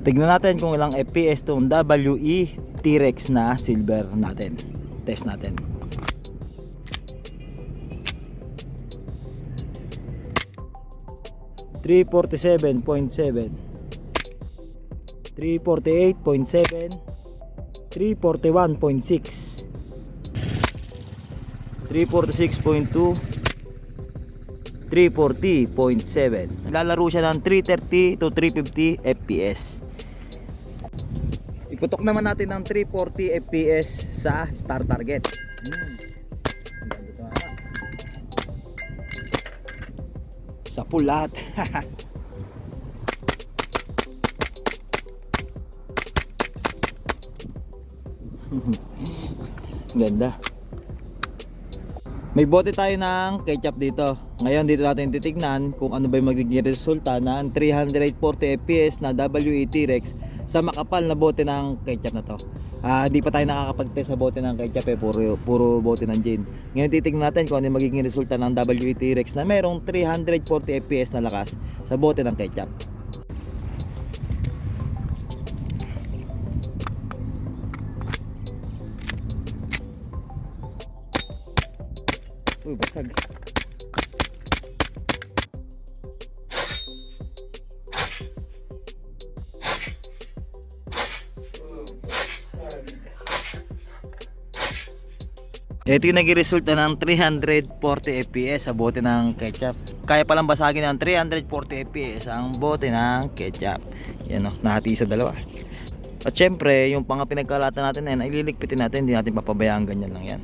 Tignan natin kung ilang FPS tong WE T-Rex na silver natin. Test natin. Three forty seven. point seven, three forty eight point seven, three forty one point six, three forty six point two, 340.7 Lalaro siya ng 330 to 350 FPS Ikutok naman natin ng 340 FPS sa star target hmm. Sa lahat Ganda may bote tayo ng ketchup dito. Ngayon dito natin titignan kung ano ba yung magiging resulta ng 340 FPS na WET Rex sa makapal na bote ng ketchup na to. Ah, hindi pa tayo nakakapag-test sa bote ng ketchup eh, puro, puro bote ng gin. Ngayon titignan natin kung ano yung magiging resulta ng WET Rex na merong 340 FPS na lakas sa bote ng ketchup. Uy, basag. Ito yung naging resulta ng 340 FPS sa bote ng ketchup. Kaya palang basagin ng 340 FPS ang bote ng ketchup. Yan o, nahati sa dalawa. At syempre, yung pang pinagkalatan natin na yan, ay natin, hindi natin papabayaan ganyan lang yan.